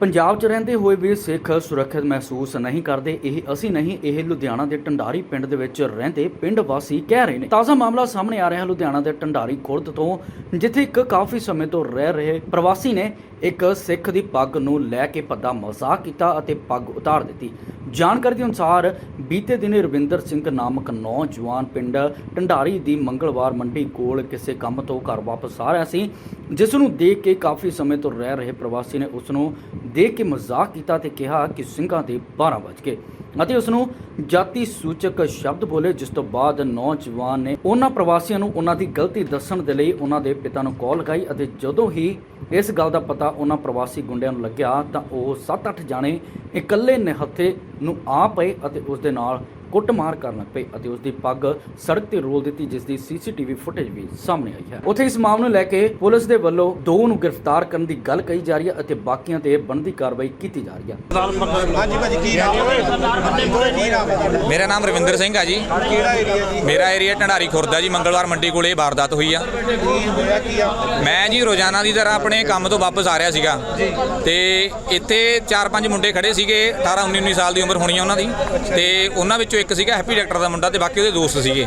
ਪੰਜਾਬ 'ਚ ਰਹਿੰਦੇ ਹੋਏ ਵੀ ਸਿੱਖ ਸੁਰੱਖਿਅਤ ਮਹਿਸੂਸ ਨਹੀਂ ਕਰਦੇ, ਇਹ ਅਸੀਂ ਨਹੀਂ, ਇਹ ਲੁਧਿਆਣਾ ਦੇ ਢੰਡਾਰੀ ਪਿੰਡ ਦੇ ਵਿੱਚ ਰਹਿੰਦੇ ਪਿੰਡ ਵਾਸੀ ਕਹਿ ਰਹੇ ਨੇ। ਤਾਜ਼ਾ ਮਾਮਲਾ ਸਾਹਮਣੇ ਆ ਰਿਹਾ ਲੁਧਿਆਣਾ ਦੇ ਢੰਡਾਰੀ ਖੁਰਦ ਤੋਂ, ਜਿੱਥੇ ਇੱਕ ਕਾਫੀ ਸਮੇਂ ਤੋਂ ਰਹਿ ਰਹੇ ਪ੍ਰਵਾਸੀ ਨੇ ਇੱਕ ਸਿੱਖ ਦੀ ਪੱਗ ਨੂੰ ਲੈ ਕੇ ਭੱਦਾ ਮਜ਼ਾਕ ਕੀਤਾ ਅਤੇ ਪੱਗ ਉਤਾਰ ਦਿੱਤੀ। ਜਾਣਕਾਰੀ ਦੇ ਅਨੁਸਾਰ ਬੀਤੇ ਦਿਨ ਰਵਿੰਦਰ ਸਿੰਘ ਨਾਮਕ ਨੌਜਵਾਨ ਪਿੰਡ ਢੰਡਾਰੀ ਦੀ ਮੰਗਲਵਾਰ ਮੰਡੀ ਕੋਲ ਕਿਸੇ ਕੰਮ ਤੋਂ ਘਰ ਵਾਪਸ ਆ ਰਿਹਾ ਸੀ। ਜਿਸ ਨੂੰ ਦੇਖ ਕੇ ਕਾਫੀ ਸਮੇਂ ਤੋਂ ਰਹਿ ਰਹੇ ਪ੍ਰਵਾਸੀ ਨੇ ਉਸ ਨੂੰ ਦੇਖ ਕੇ ਮਜ਼ਾਕ ਕੀਤਾ ਤੇ ਕਿਹਾ ਕਿ ਸਿੰਘਾਂ ਦੇ 12 ਵੱਜ ਗਏ ਅਤੇ ਉਸ ਨੂੰ ਜਾਤੀ ਸੂਚਕ ਸ਼ਬਦ ਬੋਲੇ, ਜਿਸ ਤੋਂ ਬਾਅਦ ਨੌਜਵਾਨ ਨੇ ਉਹਨਾਂ ਪ੍ਰਵਾਸੀਆਂ ਨੂੰ ਉਹਨਾਂ ਦੀ ਗਲਤੀ ਦੱਸਣ ਦੇ ਲਈ ਉਹਨਾਂ ਦੇ ਪਿਤਾ ਨੂੰ ਕਾਲ ਲਗਾਈ ਅਤੇ ਜਦੋਂ ਹੀ ਇਸ ਗੱਲ ਦਾ ਪਤਾ ਉਹਨਾਂ ਪ੍ਰਵਾਸੀ ਗੁੰਡਿਆਂ ਨੂੰ ਲੱਗਿਆ ਤਾਂ ਉਹ 7-8 ਜਾਣੇ ਇਕੱਲੇ ਨਿਹੱਥੇ ਨੂੰ ਆ ਪਏ ਅਤੇ ਉਸ ਦੇ ਨਾਲ ਕੁੱਟਮਾਰ ਕਰਨ ਲੱਗ ਪਏ ਅਤੇ ਉਸ ਦੀ ਪੱਗ ਸੜਕ ਤੇ ਰੋਲ ਦਿੱਤੀ ਜਿਸ ਦੀ ਸੀਸੀਟੀਵੀ ਫੁਟੇਜ ਵੀ ਸਾਹਮਣੇ ਆਈ ਹੈ। ਉੱਥੇ ਇਸ ਮਾਮਲੇ ਨੂੰ ਲੈ ਕੇ ਪੁਲਿਸ ਦੇ ਵੱਲੋਂ ਦੋ ਨੂੰ ਗ੍ਰਿਫਤਾਰ ਕਰਨ ਦੀ ਗੱਲ ਕਹੀ ਜਾ ਰਹੀ ਹੈ ਅਤੇ ਬਾਕੀਆਂ ਤੇ ਬਣਦੀ ਕਾਰਵਾਈ ਕੀਤੀ ਜਾ ਰਹੀ ਹੈ। ਹਾਂਜੀ ਭਾਜੀ ਕੀ ਨਾਮ ਹੈ? ਕੀ ਨਾਮ ਹੈ ਤੁਹਾਡਾ? ਮੇਰਾ ਨਾਮ ਰਵਿੰਦਰ ਸਿੰਘ ਆ ਜੀ। ਕਿਹੜਾ ਏਰੀਆ ਜੀ? ਮੇਰਾ ਏਰੀਆ ਢੰਡਾਰੀ ਖੁਰਦਾ ਜੀ ਮੰਗਲਵਾਰ ਮੰਡੀ ਕੋਲੇ ਇਹ ਵਾਰਦਾਤ ਹੋਈ ਆ। ਮੈਂ ਜੀ ਰੋਜ਼ਾਨਾ ਦੀ ਤਰ੍ਹਾਂ ਆਪਣੇ ਕੰਮ ਤੋਂ ਵਾਪਸ ਆ ਰਿਹਾ ਸੀਗਾ। ਤੇ ਇੱਥੇ ਚਾਰ ਪੰਜ ਮੁੰਡੇ ਖੜੇ ਸੀਗੇ 18 19 19 ਸਾਲ ਦੀ ਉਮਰ ਹੋਣੀ ਆ ਉਹਨਾਂ ਦੀ। ਤੇ ਉਹਨਾਂ ਵਿੱਚੋਂ ਇੱਕ ਸੀਗਾ ਹੈਪੀ ਡਾਕਟਰ ਦਾ ਮੁੰਡਾ ਤੇ ਬਾਕੀ ਉਹਦੇ ਦੋਸਤ ਸੀਗੇ।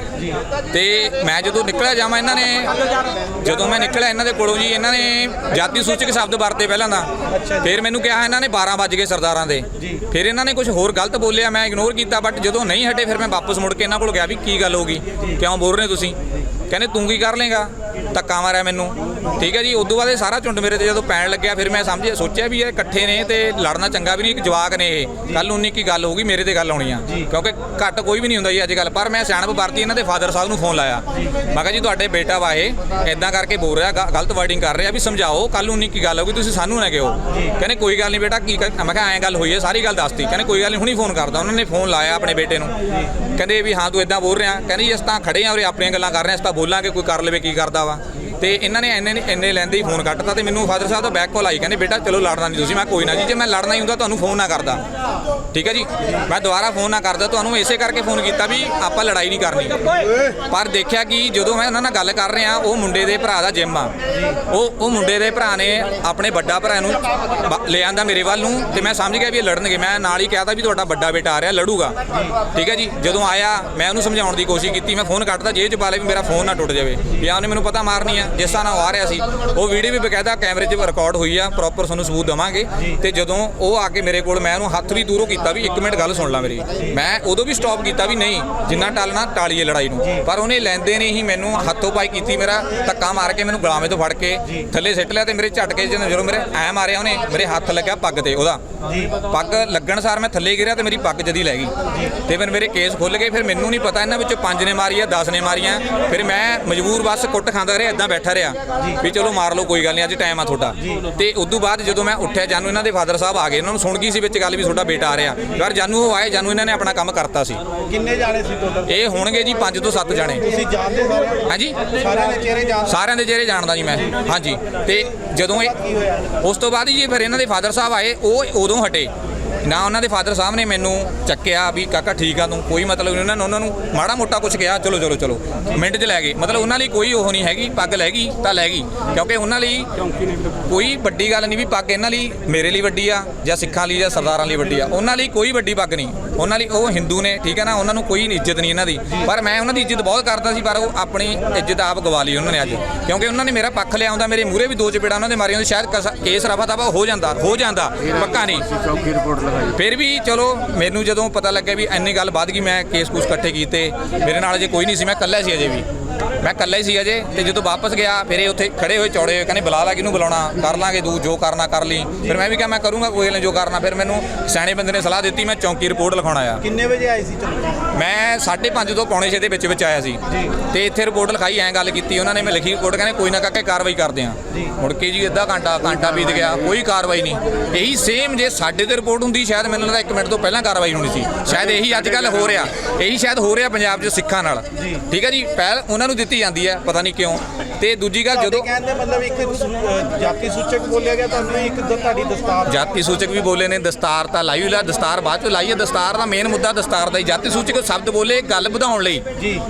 ਤੇ ਮੈਂ ਜਦੋਂ ਨਿਕਲਿਆ ਜਾਵਾਂ ਇਹਨਾਂ ਨੇ ਜਦੋਂ ਮੈਂ ਨਿਕਲਿਆ ਇਹਨਾਂ ਦੇ ਕੋਲੋਂ ਜੀ ਇਹਨਾਂ ਨੇ ਜਾਤੀ ਸੂਚਕ ਸ਼ਬਦ ਵਰਤੇ ਪਹਿਲਾਂ ਦਾ ਫਿਰ ਮੈਨੂੰ ਕਿਹਾ ਇਹਨਾਂ ਨੇ 12 ਵੱਜ ਗਏ ਸਰਦਾਰਾਂ ਦੇ। ਫਿਰ ਇਹਨਾਂ ਨੇ ਕੁਝ ਹੋਰ ਗਲਤ ਬੋਲਿਆ ਮੈਂ ਇਗਨੋਰ ਕੀਤਾ ਬਟ ਜਦੋਂ ਨਹੀਂ ਹਟੇ ਫਿਰ ਮੈਂ ਵਾਪਸ ਮੁੜ ਕੇ ਇਹਨਾਂ ਕੋਲ ਗਿਆ ਵੀ ਕੀ ਗੱਲ ਹੋ ਗਈ? ਕਿਉਂ ਬੋਲ ਰਹੇ ਤੁਸੀਂ? ਕਹਿੰਦੇ ਤੂੰ ਕੀ ਕਰ ਲੇਗਾ ਧੱਕਾ ਮਾਰਿਆ ਮੈਨੂੰ। ਠੀਕ ਹੈ ਜੀ ਉਦੋਂ ਬਾਅਦ ਇਹ ਸਾਰਾ ਝੁੰਡ ਮੇਰੇ ਤੇ ਜਦੋਂ ਪੈਣ ਲੱਗਿਆ ਫਿਰ ਮੈਂ ਸਮਝਿਆ ਸੋਚਿਆ ਵੀ ਇਹ ਇਕੱਠੇ ਨੇ ਤੇ ਲੜਨਾ ਚੰਗਾ ਵੀ ਨਹੀਂ ਇੱਕ ਜਵਾਕ ਨੇ ਇਹ। ਕੱਲ 19 ਕੀ ਗੱਲ ਹੋਊਗੀ ਮੇਰੇ ਤੇ ਗੱਲ ਹੋਣੀ ਆ। ਕਿਉਂਕਿ ਘੱਟ ਕੋਈ ਵੀ ਨਹੀਂ ਹੁੰਦਾ ਜੀ ਅੱਜ ਕੱਲ ਪਰ ਮੈਂ ਸਿਆਣਪ ਵਰਤੀ ਇਹਨਾਂ ਦੇ ਫਾਦਰ ਸਾਹਿਬ ਨੂੰ ਫੋਨ ਲਾਇਆ। ਮੈਂ ਕਿਹਾ ਜੀ ਤੁਹਾਡੇ ਬੇਟਾ ਵਾ ਇਹ ਇਦਾਂ ਕਰਕੇ ਬੋਲ ਰਿਹਾ ਗਲਤ ਵਰਡਿੰਗ ਕਰ ਰਿਹਾ ਵੀ ਸਮਝਾਓ ਕੱਲ 19 ਕੀ ਗੱਲ ਹੋਊਗੀ ਤੁਸੀਂ ਸਾਨੂੰ ਨਾ ਕਿਹੋ। ਕਹਿੰਦੇ ਕੋਈ ਗੱਲ ਨਹੀਂ ਬੇਟਾ ਕੀ ਮੈਂ ਕਿਹਾ ਐਂ ਗੱਲ ਹੋਈ ਹੈ ਸਾਰੀ ਗੱਲ ਦੱਸਤੀ। ਕਹਿੰਦੇ ਕੋਈ ਗੱਲ ਨਹੀਂ ਹੁਣੀ ਫੋਨ ਕਰਦਾ। ਉਹਨਾਂ ਨੇ ਫੋਨ ਲਾਇਆ ਆਪਣੇ ਬੇਟੇ ਨੂੰ। ਕਹਿੰਦੇ ਵੀ ਹਾਂ ਤੂੰ ਇਦਾਂ ਬੋਲ ਰਿਹਾ। ਕਹਿੰਦੇ ਜੀ ਅਸੀਂ ਤਾਂ ਖੜੇ ਆ ਉਰੇ ਆਪਣੀਆਂ ਗੱਲਾਂ ਕਰ ਰਹੇ ਹਾਂ ਅਸੀਂ ਤਾਂ ਬੋਲਾਂਗੇ ਕੋਈ ਕਰ ਲਵੇ ਕੀ ਕਰਦਾ ਵਾ। estaba. ਤੇ ਇਹਨਾਂ ਨੇ ਇੰਨੇ ਇੰਨੇ ਲੈਂਦੇ ਹੀ ਫੋਨ ਕੱਟਤਾ ਤੇ ਮੈਨੂੰ ਫਾਦਰ ਸਾਹਿਬ ਦਾ ਬੈਕ ਕਾਲ ਆਈ, ਕਹਿੰਦੇ, ਬੇਟਾ, ਚਲੋ ਲੜਨਾ ਨਹੀਂ ਤੁਸੀਂ, ਮੈਂ ਕੋਈ ਨਾ ਜੀ, ਜੇ ਮੈਂ ਲੜਨਾ ਹੀ ਹੁੰਦਾ ਤੁਹਾਨੂੰ ਫੋਨ ਨਾ ਕਰਦਾ। ਠੀਕ ਹੈ ਜੀ? ਮੈਂ ਦੁਬਾਰਾ ਫੋਨ ਨਾ ਕਰਦਾ, ਤੁਹਾਨੂੰ ਇਸੇ ਕਰਕੇ ਫੋਨ ਕੀਤਾ ਵੀ ਆਪਾਂ ਲੜਾਈ ਨਹੀਂ ਕਰਨੀ। ਪਰ ਦੇਖਿਆ ਕਿ ਜਦੋਂ ਮੈਂ ਉਹਨਾਂ ਨਾਲ ਗੱਲ ਕਰ ਰਿਹਾ, ਉਹ ਮੁੰਡੇ ਦੇ ਭਰਾ ਦਾ ਜਿਮ ਆ। ਉਹ ਉਹ ਮੁੰਡੇ ਦੇ ਭਰਾ ਨੇ ਆਪਣੇ ਵੱਡਾ ਭਰਾ ਨੂੰ ਬ- ਲੈ ਆਂਦਾ ਮੇਰੇ ਵੱਲ ਨੂੰ ਤੇ ਮੈਂ ਸਮਝ ਗਿਆ ਵੀ ਇਹ ਲੜਨਗੇ। ਮੈਂ ਨਾਲ ਹੀ ਕਹਿਤਾ ਵੀ ਤੁਹਾਡਾ ਵੱਡਾ ਬੇਟਾ ਆ ਰਿਹਾ, ਲੜੂਗਾ। ਠੀਕ ਹੈ ਜੀ? ਜਦੋਂ ਆਇਆ, ਮੈਂ ਉਹਨੂੰ ਸਮਝਾਉਣ ਦੀ ਕੋਸ਼ਿਸ਼ ਕੀਤੀ, ਮੈਂ ਫੋਨ ਕੱਟਦਾ ਜੇਬ 'ਚ ਪਾ ਲਿਆ ਵੀ ਮੇਰਾ ਫੋਨ ਨਾ ਟੁੱਟ ਜਾਵੇ। ਵੀ ਆ ਉਹਨੇ ਮੈਨੂੰ ਪਤਾ ਮਾਰਨੀ ਆ। ਜਿਸ ਤਰ੍ਹਾਂ ਉਹ ਆ ਰਿਹਾ ਸੀ ਉਹ ਵੀਡੀਓ ਵੀ ਬਕਾਇਦਾ ਕੈਮਰੇ 'ਚ ਰਿਕਾਰਡ ਹੋਈ ਆ ਪ੍ਰੋਪਰ ਤੁਹਾਨੂੰ ਸਬੂਤ ਦਵਾਂਗੇ। ਤੇ ਜਦੋਂ ਉਹ ਆ ਕੇ ਮੇਰੇ ਕੋਲ ਮੈਂ ਉਹਨੂੰ ਹੱਥ ਵੀ ਦੂਰੋਂ ਕੀਤਾ ਵੀ 1 ਮਿੰਟ ਗੱਲ ਸੁਣ ਲੈ ਮੇਰੀ। ਮੈਂ ਉਦੋਂ ਵੀ ਸਟਾਪ ਕੀਤਾ ਵੀ ਨਹੀਂ ਜਿੰਨਾ ਟਾਲਣਾ ਟਾਲੀਏ ਲੜਾਈ ਨੂੰ। ਪਰ ਉਹਨੇ ਲੈਂਦੇ ਨੇ ਹੀ ਮੈਨੂੰ ਹੱਥੋਂ ਪਾਈ ਕੀਤੀ ਮੇਰਾ ਧੱਕਾ ਮਾਰ ਕੇ ਮੈਨੂੰ ਗਲਾਮੇ ਤੋਂ ਫੜ ਕੇ ਥੱਲੇ ਸਿੱਟ ਲਿਆ ਤੇ ਮੇਰੇ ਝਟਕੇ ਜਦੋਂ ਜਦੋਂ ਮੇਰੇ ਐ ਮਾਰਿਆ ਉਹਨੇ ਮੇਰੇ ਹੱਥ ਲੱਗਿਆ ਪੱਗ ਤੇ ਉਹਦਾ। ਪੱਗ ਲੱਗਣ ਸਾਰ ਮੈਂ ਥੱਲੇ ਗਿਰਿਆ ਤੇ ਮੇਰੀ ਪੱਗ ਜਦੀ ਲੈ ਗਈ। ਤੇ ਫਿਰ ਮੇਰੇ ਕੇਸ ਖੁੱਲ ਗਏ ਫਿਰ ਮੈਨੂੰ ਨਹੀਂ ਪਤਾ ਇਹਨਾਂ ਵਿੱਚੋਂ ਪੰਜ ਨੇ ਮਾਰੀ ਆ 10 ਨੇ ਮਾਰੀਆਂ। ਫਿਰ ਮੈਂ ਮਜਬੂਰ ਬਸ ਕੁੱਟ ਖਾਂਦਾ ਰਿਹਾ ਇਦਾਂ ਬੈਠਾ ਰਿਹਾ ਵੀ ਚਲੋ ਮਾਰ ਲਓ ਕੋਈ ਗੱਲ ਨਹੀਂ ਅੱਜ ਟਾਈਮ ਆ ਤੁਹਾਡਾ। ਤੇ ਉਦੋਂ ਬਾਅਦ ਜਦੋਂ ਮੈਂ ਉੱਠਿਆ ਜਾਨੂ ਇਹਨਾਂ ਦੇ ਫਾਦਰ ਸਾਹਿਬ ਆ ਗਏ ਇਹਨਾਂ ਨੂੰ ਸੁਣ ਗਈ ਸੀ ਵਿੱਚ ਗੱਲ ਵੀ ਤੁਹਾਡਾ ਬੇਟਾ ਆ ਰਿਹਾ। ਯਾਰ ਜਾਨੂ ਉਹ ਆਏ ਜਾਨੂ ਇਹਨਾਂ ਨੇ ਆਪਣਾ ਕੰਮ ਕਰਤਾ ਸੀ। ਕਿੰਨੇ ਜਾਣੇ ਸੀ ਟੋਟਲ ਇਹ ਹੋਣਗੇ ਜੀ 5 ਤੋਂ 7 ਜਾਣੇ। ਤੁਸੀਂ ਜਾਣਦੇ ਸਾਰੇ? ਹਾਂਜੀ। ਸਾਰਿਆਂ ਦੇ ਚਿਹਰੇ ਜਾਣ ਸਾਰਿਆਂ ਦੇ ਚਿਹਰੇ ਜਾਣਦਾ ਜੀ ਮੈਂ। ਹਾਂਜੀ। ਤੇ ਜਦੋਂ ਇਹ ਉਸ ਤੋਂ ਬਾਅਦ ਜੀ ਫਿਰ ਇਹਨਾਂ ਦੇ ਫਾਦਰ ਸਾਹਿਬ ਆਏ ਉਹ ਉਦੋਂ ਹਟੇ। ਨਾ ਉਹਨਾਂ ਦੇ ਫਾਦਰ ਸਾਹਿਬ ਨੇ ਮੈਨੂੰ ਚੱਕਿਆ ਵੀ ਕਾਕਾ ਠੀਕ ਆ ਤੂੰ, ਕੋਈ ਮਤਲਬ ਨਹੀਂ। ਉਹਨਾਂ ਨੇ ਉਹਨਾਂ ਨੂੰ ਮਾੜਾ ਮੋਟਾ ਕੁਝ ਕਿਹਾ, ਚਲੋ ਚਲੋ ਚਲੋ। ਮਿੰਟ 'ਚ ਲੈ ਗਏ। ਮਤਲਬ ਉਹਨਾਂ ਲਈ ਕੋਈ ਉਹ ਨਹੀਂ ਹੈਗੀ, ਪੱਗ ਲੈ ਗਈ ਤਾਂ ਲੈ ਗਈ। ਕਿਉਂਕਿ ਉਹਨਾਂ ਲਈ ਕੋਈ ਵੱਡੀ ਗੱਲ ਨਹੀਂ ਵੀ ਪੱਗ ਇਹਨਾਂ ਲਈ ਮੇਰੇ ਲਈ ਵੱਡੀ ਆ ਜਾਂ ਸਿੱਖਾਂ ਲਈ ਜਾਂ ਸਰਦਾਰਾਂ ਲਈ ਵੱਡੀ ਆ। ਉਹਨਾਂ ਲਈ ਕੋਈ ਵੱਡੀ ਪੱਗ ਨਹੀਂ। ਉਹਨਾਂ ਲਈ ਉਹ ਹਿੰਦੂ ਨੇ ਠੀਕ ਹੈ ਨਾ ਉਹਨਾਂ ਨੂੰ ਕੋਈ ਇੱਜ਼ਤ ਨਹੀਂ ਇਹਨਾਂ ਦੀ। ਪਰ ਮੈਂ ਉਹਨਾਂ ਦੀ ਇੱਜ਼ਤ ਬਹੁਤ ਕਰਦਾ ਸੀ ਪਰ ਉਹ ਆਪਣੀ ਇੱਜ਼ਤ ਆਪ ਗਵਾ ਲਈ ਉਹਨਾਂ ਨੇ ਅੱਜ। ਕਿਉਂਕਿ ਉਹਨਾਂ ਨੇ ਮੇਰਾ ਪੱਖ ਲਿਆ ਹੁੰਦਾ ਮੇਰੇ ਮੂਹਰੇ ਵੀ ਦੋ ਚਪੇੜਾ ਉਹਨਾਂ ਦੇ ਮਾਰੀਆਂ ਹੁੰਦੀਆਂ, ਸ਼ਾਇਦ ਕੇਸ ਰਫਾ ਦਫਾ ਹੋ ਜਾਂਦਾ ਹੋ ਜਾਂਦਾ ਪੱਕਾ ਨਹੀਂ। ਫਿਰ ਵੀ ਚਲੋ ਮੈਨੂੰ ਜਦੋਂ ਪਤਾ ਲੱਗਿਆ ਵੀ ਇੰਨੀ ਗੱਲ ਵੱਧ ਗਈ ਮੈਂ ਕੇਸ ਕੂਸ ਇਕੱਠੇ ਕੀਤੇ ਮੇਰੇ ਨਾਲ ਅਜੇ ਕੋਈ ਨਹੀਂ ਸੀ ਮੈਂ ਇਕੱਲਾ ਸੀ ਅਜੇ ਵੀ। ਮੈਂ ਇਕੱਲਾ ਹੀ ਸੀ ਅਜੇ ਤੇ ਜਦੋਂ ਵਾਪਸ ਗਿਆ ਫਿਰ ਇਹ ਉੱਥੇ ਖੜੇ ਹੋਏ ਚੌੜੇ ਹੋਏ ਕਹਿੰਦੇ ਬੁਲਾ ਲਾ ਕਿਹਨੂੰ ਬੁਲਾਉਣਾ ਕਰ ਲਾਂਗੇ ਤੂੰ ਜੋ ਕਰਨਾ ਕਰ ਲਈ। ਫਿਰ ਮੈਂ ਵੀ ਕਿਹਾ ਮੈਂ ਕਰੂੰਗਾ ਕੋਈ ਗੱਲ ਨਹੀਂ ਜੋ ਕਰਨਾ। ਫਿਰ ਮੈਨੂੰ ਸਿਆਣੇ ਬੰਦੇ ਨੇ ਸਲਾਹ ਦਿੱਤੀ ਮੈਂ ਚੌਂਕੀ ਰਿਪੋਰਟ ਲਿਖਾਉਣਾ ਆ ਕਿੰਨੇ ਵਜੇ ਆਏ ਸੀ ਮੈਂ 5:30 ਤੋਂ ਪੌਣੇ 6 ਦੇ ਵਿੱਚ ਵਿੱਚ ਆਇਆ ਸੀ। ਤੇ ਇੱਥੇ ਰਿਪੋਰਟ ਲਿਖਾਈ ਐਂ ਗੱਲ ਕੀਤੀ ਉਹਨਾਂ ਨੇ ਮੈਂ ਲਿਖੀ ਰਿਪੋਰਟ ਕਹਿੰਦੇ ਕੋਈ ਨਾ ਕਾਕੇ ਕਾਰਵਾਈ ਕਰਦੇ ਆ। ਮੁੜ ਕੇ ਜੀ ਅੱਧਾ ਘੰਟਾ ਘੰਟਾ ਬੀਤ ਗਿਆ ਕੋਈ ਕਾਰਵਾਈ ਨਹੀਂ। ਇਹੀ ਸੇਮ ਜੇ ਸਾਡੇ ਤੇ ਰਿਪੋਰਟ ਹੁੰਦੀ ਸ਼ਾਇਦ ਮੈਨੂੰ ਲੱਗਦਾ 1 ਮਿੰਟ ਤੋਂ ਪਹਿਲਾਂ ਕਾਰਵਾਈ ਹੋਣੀ ਸੀ। ਸ਼ਾਇਦ ਇਹੀ ਅੱਜ ਕੱਲ ਹੋ ਰਿਹਾ। ਇਹੀ ਸ਼ਾਇਦ ਹੋ ਰਿਹਾ ਪੰਜਾਬ 'ਚ ਸਿੱਖਾਂ ਨਾਲ। ਠੀਕ ਹੈ ਜੀ ਪਹਿਲ ਉਹਨਾਂ ਨੂੰ ਦਿੱਤੀ ਜਾਂਦੀ ਹੈ ਪਤਾ ਨਹੀਂ ਕਿਉਂ। ਤੇ ਦੂਜੀ ਗੱਲ ਜਦੋਂ ਕਹਿਣ ਦਾ ਮਤਲਬ ਇੱਕ ਜਾਤੀ ਸੂਚਕ ਬੋਲਿਆ ਗਿਆ ਤੁਹਾਨੂੰ ਇੱਕ ਤੁਹਾਡੀ ਦਸਤਾਰ ਜਾਤੀ ਸੂਚਕ ਵੀ ਬੋਲੇ ਨੇ ਦਸਤਾਰ ਤਾਂ ਲਾਈ ਹੋਈ ਦਸਤਾਰ ਬਾਅਦ ਚ ਲਾਈ ਹੈ ਦਸਤਾਰ ਦਾ ਮੇਨ ਮੁੱਦਾ ਦਸਤਾਰ ਦਾ ਹੀ। ਜਾਤੀ ਸੂਚਕ ਸ਼ਬਦ ਬੋਲੇ ਗੱਲ ਵਧਾਉਣ ਲਈ।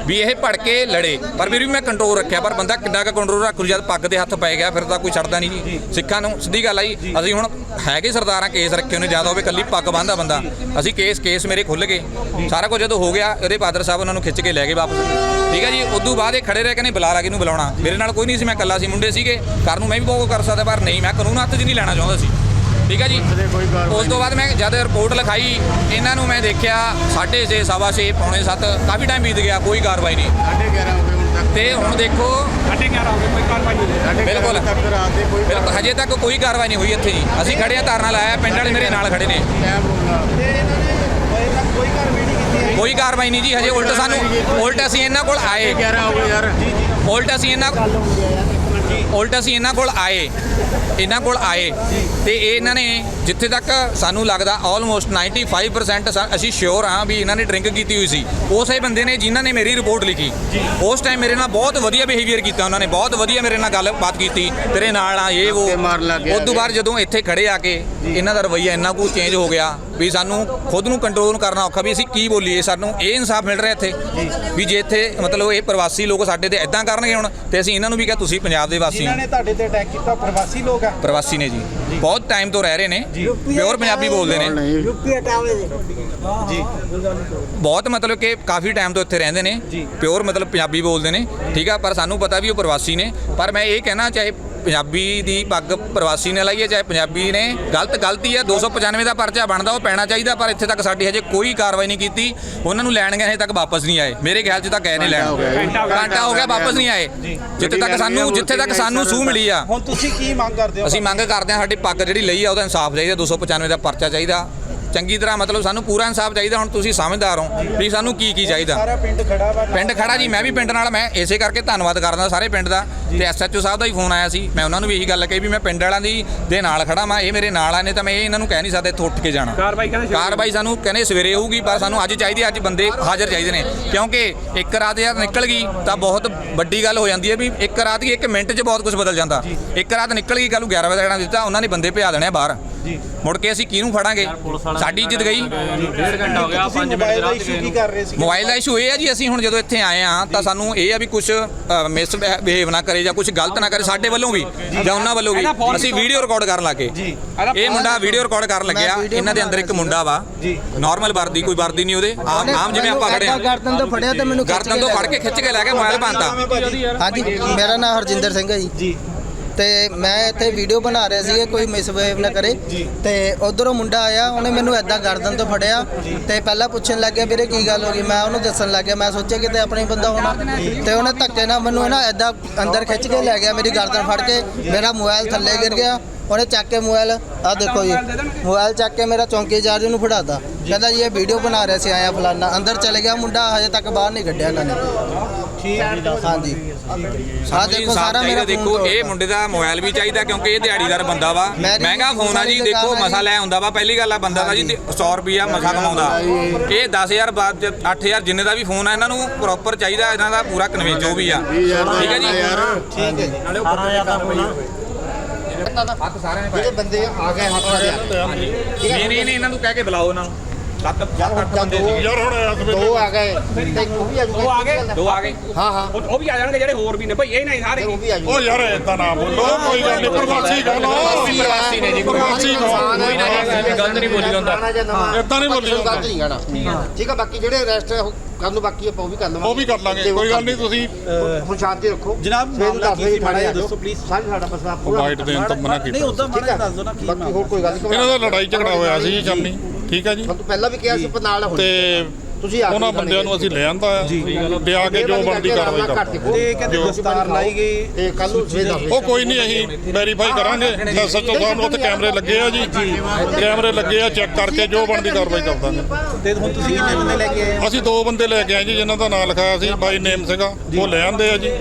ਵੀ ਇਹ ਭੜ ਕੇ ਲੜੇ। ਪਰ ਫਿਰ ਵੀ ਮੈਂ ਕੰਟਰੋਲ ਰੱਖਿਆ ਪਰ ਬੰਦਾ ਕਿੰਨਾ ਕੁ ਕੰਟਰੋਲ ਰੱਖੂ ਜਦ ਪੱਗ ਦੇ ਹੱਥ ਪੈ ਗਿਆ ਫਿਰ ਤਾਂ ਕੋਈ ਛੱਡਦਾ ਨਹੀਂ ਜੀ। ਸਿੱਖਾਂ ਨੂੰ। ਸਿੱਧੀ ਗੱਲ ਆਈ ਅਸੀਂ ਹੁਣ ਹੈਗੇ ਸਰਦਾਰਾਂ ਕੇਸ ਰੱਖੇ ਉਹਨੇ ਜ਼ਿਆਦਾ ਹੋਵੇ ਕੱਲੀ ਪੱਗ ਬੰਨਦਾ ਬੰਦਾ। ਅਸੀਂ ਕੇਸ ਕੇਸ ਮੇਰੇ ਖੁੱਲ ਗਏ। ਸਾਰਾ ਕੁਝ ਜਦੋਂ ਹੋ ਗਿਆ ਇਹਦੇ ਫਾਦਰ ਸਾਹਿਬ ਉਹਨਾਂ ਨੂੰ ਖਿੱਚ ਕੇ ਲੈ ਗਏ ਵਾਪਸ। ਠੀਕ ਹੈ ਜੀ ਉਦੋਂ ਬਾਅਦ ਇਹ ਖੜੇ ਰਹਿ ਕੇ ਨਹੀਂ ਬੁਲਾ ਲਾ ਕਿਹਨੂੰ ਬੁਲਾਉਣਾ। ਮੇਰੇ ਨਾਲ ਕੋਈ ਨਹੀਂ ਸੀ ਮੈਂ ਇਕੱਲਾ ਸੀ ਮੁੰਡੇ ਸੀਗੇ। ਘਰ ਨੂੰ ਮੈਂ ਵੀ ਬਹੁਤ ਕਰ ਸਕਦਾ ਪਰ ਨਹੀਂ ਮੈਂ ਕਾਨੂੰਨ ਹੱਥ 'ਚ ਨਹੀਂ ਲੈਣਾ ਚਾਹੁੰਦਾ ਸੀ। ਠੀਕ ਹੈ ਜੀ? ਉਸ ਤੋਂ ਬਾਅਦ ਮੈਂ ਜਦ ਰਿਪੋਰਟ ਲਿਖਾਈ ਇਹਨਾਂ ਨੂੰ ਮੈਂ ਦੇਖਿਆ 6:30 ਸਵਾ ਛੇ ਪੌਣੇ 7 ਕਾਫੀ ਟਾਈਮ ਬੀਤ ਗਿਆ ਕੋਈ ਕਾਰਵਾਈ ਨਹੀਂ। ਤੇ ਹੁਣ ਦੇਖੋ ਬਿਲਕੁਲ। ਬਿਲਕੁਲ ਹਜੇ ਤੱਕ ਕੋਈ ਕਾਰਵਾਈ ਨਹੀਂ ਹੋਈ ਇੱਥੇ ਜੀ। ਅਸੀਂ ਖੜੇ ਆ ਧਰਨਾ ਲਾਇਆ ਪਿੰਡ ਵਾਲੇ ਮੇਰੇ ਨਾਲ ਖੜੇ ਨੇ ਤੇ ਇਹਨਾਂ ਨੇ ਇਹਨਾਂ ਕੋਈ ਕਾਰਵਾਈ ਨਹੀਂ ਕੀਤੀ ਹੈ ਕੋਈ ਕਾਰਵਾਈ ਨਹੀਂ ਜੀ ਹਜੇ ਉਲਟ ਸਾਨੂੰ ਉਲਟ ਅਸੀਂ ਇਹਨਾਂ ਕੋਲ ਆਏ। ਉਲਟ ਅਸੀਂ ਇਹਨਾਂ ਉਲਟ ਅਸੀਂ ਇਹਨਾਂ ਕੋਲ ਆਏ ਇਹਨਾਂ ਕੋਲ ਆਏ ਤੇ ਇਹ ਇਹਨਾਂ ਨੇ ਜਿੱਥੇ ਤੱਕ ਸਾਨੂੰ ਲੱਗਦਾ ਆਲਮੋਸਟ 95% ਸਾ- ਅਸੀਂ ਸ਼ੋਰ ਹਾਂ ਵੀ ਇਹਨਾਂ ਨੇ ਡਰਿੰਕ ਕੀਤੀ ਹੋਈ ਸੀ। ਉਸੇ ਬੰਦੇ ਨੇ ਜਿਨ੍ਹਾਂ ਨੇ ਮੇਰੀ ਰਿਪੋਰਟ ਲਿਖੀ। ਉਸ ਟਾਈਮ ਮੇਰੇ ਨਾਲ ਬਹੁਤ ਵਧੀਆ ਬਿਹੇਵੀਅਰ ਕੀਤਾ ਉਹਨਾਂ ਨੇ ਬਹੁਤ ਵਧੀਆ ਮੇਰੇ ਨਾਲ ਗੱਲਬਾਤ ਕੀਤੀ ਤੇਰੇ ਨਾਲ ਆ ਇਹ ਉਹ। ਉਸ ਤੋਂ ਬਾਅਦ ਜਦੋਂ ਇੱਥੇ ਖੜੇ ਆ ਕੇ ਇਹਨਾਂ ਦਾ ਰਵੱਈਆ ਇੰਨਾ ਕੁ ਚੇਂਜ ਹੋ ਗਿਆ ਵੀ ਸਾਨੂੰ ਖੁਦ ਨੂੰ ਕੰਟਰੋਲ ਕਰਨਾ ਔਖਾ ਵੀ ਅਸੀਂ ਕੀ ਬੋਲੀਏ ਸਾਨੂੰ ਇਹ ਇਨਸਾਫ ਮਿਲ ਰਿਹਾ ਇੱਥੇ ਵੀ ਜੇ ਇੱਥੇ ਮਤਲਬ ਇਹ ਪ੍ਰਵਾਸੀ ਲੋਕ ਸਾਡੇ ਤੇ ਇਦਾਂ ਕਰਨਗੇ ਹੁਣ ਤੇ ਅਸੀਂ ਇਹਨਾਂ ਨੂੰ ਵੀ ਕਿਹਾ ਤੁਸੀਂ ਪੰਜਾਬ ਦੇ ਵਾਸੀ ਜਿਨ੍ਹਾਂ ਨੇ ਤੁਹਾਡੇ ਤੇ ਅਟੈਕ ਕੀਤਾ ਪ੍ਰਵਾਸੀ ਲੋਕ ਆ? ਪ੍ਰਵਾਸੀ ਨੇ ਜੀ। ਬਹੁਤ ਟਾਈਮ ਤੋਂ ਰਹਿ ਰਹੇ ਨੇ। ਪਿਓਰ ਪੰਜਾਬੀ ਬੋਲਦੇ ਨੇ। ਯੂਪੀ ਹਟਾਵੇ ਜੀ। ਬਹੁਤ ਮਤਲਬ ਕਿ ਕਾਫੀ ਟਾਈਮ ਤੋਂ ਇੱਥੇ ਰਹਿੰਦੇ ਨੇ। ਪਿਓਰ ਮਤਲਬ ਪੰਜਾਬੀ ਬੋਲਦੇ ਨੇ। ਠੀਕ ਆ ਪਰ ਸਾਨੂੰ ਪਤਾ ਵੀ ਉਹ ਪ੍ਰਵਾਸੀ ਨੇ। ਪਰ ਮੈਂ ਇਹ ਕਹਿਣਾ ਚਾਹੇ ਪੰਜਾਬੀ ਦੀ ਪੱਗ ਪ੍ਰਵਾਸੀ ਨੇ ਲਾਈ ਹੈ ਚਾਹੇ ਪੰਜਾਬੀ ਨੇ। ਗਲਤ ਗਲਤੀ ਹੈ 295 ਦਾ ਪਰਚਾ ਬਣਦਾ ਉਹ ਪੈਣਾ ਚਾਹੀਦਾ ਪਰ ਇੱਥੇ ਤੱਕ ਸਾਡੀ ਹਜੇ ਕੋਈ ਕਾਰਵਾਈ ਨਹੀਂ ਕੀਤੀ। ਉਹਨਾਂ ਨੂੰ ਲੈਣ ਗਏ ਹਜੇ ਤੱਕ ਵਾਪਸ ਨਹੀਂ ਆਏ। ਮੇਰੇ ਖਿਆਲ 'ਚ ਤਾਂ ਗਏ ਨੇ ਲੈਣ। ਘੰਟਾ ਹੋ ਗਿਆ ਵਾਪਸ ਨਹੀਂ ਆਏ। ਜਿੱਥੇ ਤੱਕ ਸਾਨੂੰ ਜਿੱਥੇ ਤੱਕ ਸਾਨੂੰ ਸੂਹ ਮਿਲੀ ਆ। ਹੁਣ ਤੁਸੀਂ ਕੀ ਮੰਗ ਕਰਦੇ ਹੋ? ਅਸੀਂ ਮੰਗ ਕਰਦੇ ਹਾਂ ਸਾਡੀ ਪੱਗ ਜਿਹੜੀ ਲਈ ਆ ਉਹਦਾ ਇਨਸਾਫ ਚਾਹੀਦਾ 295 ਦਾ ਪਰਚਾ ਚਾਹੀਦਾ। ਚੰਗੀ ਤਰ੍ਹਾਂ ਮਤਲਬ ਸਾਨੂੰ ਪੂਰਾ ਇਨਸਾਫ ਚਾਹੀਦਾ ਹੁਣ ਤੁਸੀਂ ਸਮਝਦਾਰ ਹੋ ਵੀ ਸਾਨੂੰ ਕੀ ਕੀ ਚਾਹੀਦਾ? ਸਾਰਾ ਪਿੰਡ ਖੜਾ ਵਾ ਪਿੰਡ ਖੜਾ ਜੀ ਮੈਂ ਵੀ ਪਿੰਡ ਨਾਲ ਮੈਂ ਇਸੇ ਕਰਕੇ ਧੰਨਵਾਦ ਕਰਦਾ ਸਾਰੇ ਪਿੰਡ ਦਾ। ਤੇ ਐਸਐਚਓ ਸਾਹਿਬ ਦਾ ਹੀ ਫੋਨ ਆਇਆ ਸੀ ਮੈਂ ਉਹਨਾਂ ਨੂੰ ਵੀ ਇਹੀ ਗੱਲ ਕਹੀ ਵੀ ਮੈਂ ਪਿੰਡ ਵਾਲਿਆਂ ਦੀ ਦੇ ਨਾਲ ਖੜਾ ਮੈਂ ਇਹ ਮੇਰੇ ਨਾਲ ਆ ਨੇ ਤਾਂ ਮੈਂ ਇਹ ਇਹਨਾਂ ਨੂੰ ਕਹਿ ਨਹੀਂ ਸਕਦਾ ਇੱਥੋਂ ਉੱਠ ਕੇ ਜਾਣਾ। ਕਾਰਵਾਈ ਕਹਿੰਦੇ ਕਾਰਵਾਈ ਸਾਨੂੰ ਕਹਿੰਦੇ ਸਵੇਰੇ ਹੋਊਗੀ ਪਰ ਸਾਨੂੰ ਅੱਜ ਚਾਹੀਦੀ ਹੈ, ਅੱਜ ਬੰਦੇ ਹਾਜ਼ਰ ਚਾਹੀਦੇ ਨੇ। ਕਿਉਂਕਿ ਇੱਕ ਰਾਤ ਯਾਰ ਨਿਕਲ ਗਈ ਤਾਂ ਬਹੁਤ ਵੱਡੀ ਗੱਲ ਹੋ ਜਾਂਦੀ ਹੈ ਵੀ ਇੱਕ ਰਾਤ ਕੀ ਇੱਕ ਮਿੰਟ 'ਚ ਬਹੁਤ ਕੁਝ ਬਦਲ ਜਾਂਦਾ। ਇੱਕ ਰਾਤ ਨਿਕਲ ਗਈ ਕੱਲ ਨੂੰ 11 ਵਜੇ ਦਾ ਦਿੱਤਾ ਉਹਨਾਂ ਨੇ ਬੰਦੇ ਭਜਾ ਦੇਣੇ ਬਾਹਰ। ਜੀ। ਮੁੜ ਕੇ ਅਸੀਂ ਕਿਹਨੂੰ ਫੜਾਂਗੇ? ਸਾਡੀ ਇੱਜ਼ਤ ਗਈ। ਡੇਢ ਘੰਟਾ ਹੋ ਗਿਆ 5 ਮਿੰਟ ਦਾ ਇਸ਼ੂ ਕੀ ਕਰ ਰਹੇ ਸੀ ਮੋਬਾਈਲ ਦਾ ਇਸ਼ੂ ਇਹ ਆ ਜੀ ਅਸੀਂ ਹੁਣ ਜਦੋਂ ਇੱਥੇ ਆਏ ਆ ਤਾਂ ਸਾਨੂੰ ਇਹ ਆ ਵੀ ਕੁਝ ਮਿਸ ਬਿਹੇਵ ਨਾ ਕਰੇ ਜਾਂ ਕੁਝ ਗਲਤ ਨਾ ਕਰੇ ਸਾਡੇ ਵੱਲੋਂ ਵੀ ਜਾਂ। ਉਹਨਾਂ ਵੱਲੋਂ ਵੀ। ਅਸੀਂ ਵੀਡੀਓ ਰਿਕਾਰਡ ਕਰਨ ਲੱਗੇ। ਜੀ। ਇਹ ਮੁੰਡਾ ਵੀਡੀਓ ਰਿਕਾਰਡ ਕਰਨ ਲੱਗਿਆ। ਇਹਨਾਂ ਦੇ ਅੰਦਰ ਇੱਕ ਮੁੰਡਾ ਵਾ। ਜੀ। ਨਾਰਮਲ ਵਰਦੀ ਕੋਈ ਵਰਦੀ ਨਹੀਂ ਉਹਦੇ। ਆਮ ਆਮ ਜਿਵੇਂ ਆਪਾਂ ਖੜੇ ਆ ਗਰਦਨ ਤੋਂ ਫੜਿਆ ਤੇ ਮੈਨੂੰ ਖਿੱਚ ਗਰਦਨ ਤੋਂ ਫੜ ਕੇ ਖਿੱਚ ਕੇ ਲੈ ਕੇ ਮੋਬਾਈਲ ਭਾਂਤਾ ਹਾਂਜੀ ਮੇਰਾ ਨਾਮ ਹਰਜਿੰਦਰ ਸਿੰਘ ਹੈ ਜੀ। ਜੀ। ਤੇ ਮੈਂ ਇੱਥੇ ਵੀਡੀਓ ਬਣਾ ਰਿਹਾ ਸੀ ਕੋਈ ਮਿਸਬਿਹੇਵ ਨਾ ਕਰੇ। ਤੇ ਉਧਰੋਂ ਮੁੰਡਾ ਆਇਆ ਉਹਨੇ ਮੈਨੂੰ ਐਦਾਂ ਗਰਦਨ ਤੋਂ ਫੜਿਆ ਤੇ ਪਹਿਲਾਂ ਪੁੱਛਣ ਲੱਗਿਆ ਵੀਰੇ ਕੀ ਗੱਲ ਹੋ ਗਈ? ਮੈਂ ਉਹਨੂੰ ਦੱਸਣ ਲੱਗਿਆ ਮੈਂ ਸੋਚਿਆ ਕਿਤੇ ਆਪਣਾ ਬੰਦਾ ਹੋਣਾ। ਤੇ ਉਹਨੇ ਧੱਕੇ ਨਾਲ ਮੈਨੂੰ ਨਾ ਐਦਾਂ ਅੰਦਰ ਖਿੱਚ ਕੇ ਲੈ ਗਿਆ ਮੇਰੀ ਗਰਦਨ ਫੜ ਕੇ। ਮੇਰਾ ਮੋਬਾਈਲ ਥੱਲੇ ਗਿਰ ਗਿਆ। ਉਹਨੇ ਚੱਕ ਕੇ ਮੋਬਾਈਲ ਆ ਦੇਖੋ ਜੀ। ਮੋਬਾਈਲ ਚੱਕ ਕੇ ਮੇਰਾ ਚੌਂਕੀ ਚਾਰਜ ਨੂੰ ਫੜਾਤਾ। ਕਹਿੰਦਾ ਜੀ ਇਹ ਵੀਡੀਓ ਬਣਾ ਰਿਹਾ ਸੀ ਆਇਆ ਫਲਾਨਾ। ਅੰਦਰ ਚਲੇ ਗਿਆ ਮੁੰਡਾ ਹਜੇ ਤੱਕ ਬਾਹਰ ਨਹੀਂ ਕੱਢਿਆ ਇਹਨਾਂ ਨੇ। ਠੀਕ ਹੈ ਜੀ ਹਾਂਜੀ ਆ ਦੇਖੋ ਸਾਰਾ ਮੇਰਾ ਦੇਖੋ ਇਹ ਮੁੰਡੇ ਦਾ ਮੋਬਾਈਲ ਵੀ ਚਾਹੀਦਾ ਕਿਉਂਕਿ ਇਹ ਦਿਹਾੜੀਦਾਰ ਬੰਦਾ ਵਾ। ਜੀ ਮਹਿੰਗਾ ਫੋਨ ਆ ਜੀ ਦੇਖੋ ਮਸਾ ਲੈ ਆਉਂਦਾ ਵਾ। ਪਹਿਲੀ ਗੱਲ ਆ ਬੰਦਾ ਦਾ ਜੀ 100 ਰੁਪਿਆ ਮਸਾ ਕਮਾਉਂਦਾ। ਇਹ 10000 ਬਾਅਦ 8000 ਜਿੰਨੇ ਦਾ ਵੀ ਫੋਨ ਆ ਇਹਨਾਂ ਨੂੰ ਪ੍ਰੋਪਰ ਚਾਹੀਦਾ ਇਹਨਾਂ ਦਾ ਪੂਰਾ ਕਨਵੇ ਜੋ ਵੀ ਆ। ਠੀਕ ਹੈ ਜੀ? ਠੀਕ ਹੈ ਜੀ ਹੱਥ ਸਾਰਿਆਂ ਨੇ ਜਿਹੜੇ ਬੰਦੇ ਆ ਗਏ ਹੱਥ ਨਹੀਂ ਨਹੀਂ ਨਹੀਂ ਇਹਨਾਂ ਨੂੰ ਕਹਿ ਕੇ ਬੁਲਾਓ ਇਹਨਾਂ ਨੂੰ। ਸੱਤ ਸੱਤ ਅੱਠ ਬੰਦੇ ਸੀ ਯਾਰ ਹੁਣ ਦੋ ਆ ਗਏ। ਤੇ ਇੱਕ ਉਹ ਵੀ ਆ ਉਹ ਆ ਗਏ? ਦੋ ਆ ਗਏ? ਹਾਂ ਹਾਂ। ਉਹ ਉਹ ਵੀ ਆ ਜਾਣਗੇ ਜਿਹੜੇ ਹੋਰ ਵੀ ਨੇ। ਭਾਈ ਇਹ ਨਹੀਂ ਸਾਰੇ ਉਹ ਵੀ ਆ ਉਹ ਯਾਰ ਏਦਾਂ ਨਾ ਬੋਲੋ ਕੋਈ ਗੱਲ ਨਹੀਂ ਪ੍ਰਵਾਸੀ ਗੱਲ ਪ੍ਰਵਾਸੀ ਨੇ ਜੀ ਪ੍ਰਵਾਸੀ ਗੱਲ ਕੋਈ ਨਾ ਗਲਤ ਨਹੀਂ ਬੋਲੀ ਜਾਂਦਾ। ਇਦਾਂ ਨਹੀਂ ਬੋਲੀ ਜਾਂਦਾ। ਗਲਤ ਨਹੀਂ ਗਾਣਾ ਠੀਕ ਆ। ਬਾਕੀ ਜਿਹੜੇ ਰੈਸਟ ਕਰਨ ਨੂੰ ਬਾਕੀ ਆਪਾਂ ਉਹ ਵੀ ਕਰ ਲਵਾਂਗੇ। ਉਹ ਵੀ ਕਰ ਲਾਂਗੇ ਕੋਈ ਗੱਲ ਨਹੀਂ ਤੁਸੀਂ ਹੁਣ ਸ਼ਾਂਤੀ ਰੱਖੋ। ਜਨਾਬ, ਸਵੇਰ ਨੂੰ ਮਾਮਲਾ ਦਸ ਕੀ ਵਜੇ ਸੀ? ਮਾੜਾ ਜਿਹਾ ਥਾਣੇ ਆ ਦੱਸੋ, please। ਸਾਰੇ ਸਾਡਾ ਮਸਲਾ ਪੂਰਾ ਵਾਈਟ ਦੇਣ ਤੋਂ ਮਨਾ ਨਹੀਂ ਕੀਤਾ ਉਦਾਂ ਠੀਕ ਮਾੜਾ ਆ? ਦੱਸ ਦੋ ਨਾ ਕੀ ਬਾਕੀ ਹੋਰ ਕੋਈ ਗੱਲ ਨਹੀਂ। ਇਹਨਾਂ ਦਾ ਲੜਾਈ ਝਗੜਾ ਹੋਇਆ ਸੀ ਜੀ। ਠੀਕ ਹੈ ਜੀ। ਤੁਹਾਨੂੰ ਪਹਿਲਾਂ ਵੀ ਕਿਹਾ ਸੀ ਪਰ ਨਾਲ ਹੁਣ ਤੇ ਤੁਸੀਂ ਆ ਕੇ ਉਹਨਾਂ ਬੰਦਿਆਂ ਨੂੰ ਅਸੀਂ ਲੈ ਆਂਦਾ ਆ ਤੇ ਆ ਕੇ ਜੋ ਬਣਦੀ ਕਾਰਵਾਈ ਕਰਦੇ। ਤੇ ਕਹਿੰਦੇ ਦਸਤਾਰ ਲਾਈ ਗਈ। ਤੇ ਕੱਲ ਨੂੰ ਸਵੇਰ ਦਸ ਵਜੇ ਉਹ ਕੋਈ ਨਹੀਂ ਅਸੀਂ ਵੈਰੀਫਾਈ ਕਰਾਂਗੇ। ਐਸਐਚਓ ਸਾਹਿਬ ਨੂੰ ਉੱਥੇ ਕੈਮਰੇ ਲੱਗੇ ਆ ਜੀ। ਕੈਮਰੇ ਲੱਗੇ ਆ ਚੈੱਕ ਕਰਕੇ ਜੋ ਬਣਦੀ ਕਾਰਵਾਈ ਕਰ ਦਾਂਗੇ ਤੇ ਹੁਣ ਤੁਸੀਂ ਕਿੰਨੇ ਬੰਦੇ ਲੈ ਕੇ ਆਏ? ਅਸੀਂ ਦੋ ਬੰਦੇ ਲੈ ਕੇ ਆਏ ਜੀ ਜਿਨ੍ਹਾਂ ਦਾ ਨਾਮ ਲਿਖਾਇਆ ਸੀ ਬਾਈ ਨੇਮ ਸੀਗਾ ਉਹ ਲੈ ਆਂਦੇ ਆ ਜੀ।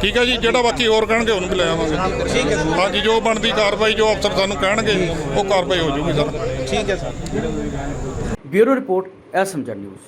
ਠੀਕ ਹੈ ਜੀ ਜਿਹੜਾ ਬਾਕੀ ਹੋਰ ਕਹਿਣਗੇ ਉਹਨੂੰ ਵੀ ਲੈ ਆਵਾਂਗੇ। ਠੀਕ ਹੈ ਸਰ। ਹਾਂਜੀ ਜੋ ਬਣਦੀ ਕਾਰਵਾਈ ਜੋ ਅਫਸਰ ਸਾਨੂੰ ਕਹਿਣਗੇ ਉਹ ਕਾਰਵਾਈ ਹੋ ਜੂਗੀ ਸਰ। ਠੀਕ ਹੈ sir. Bureau report SMG news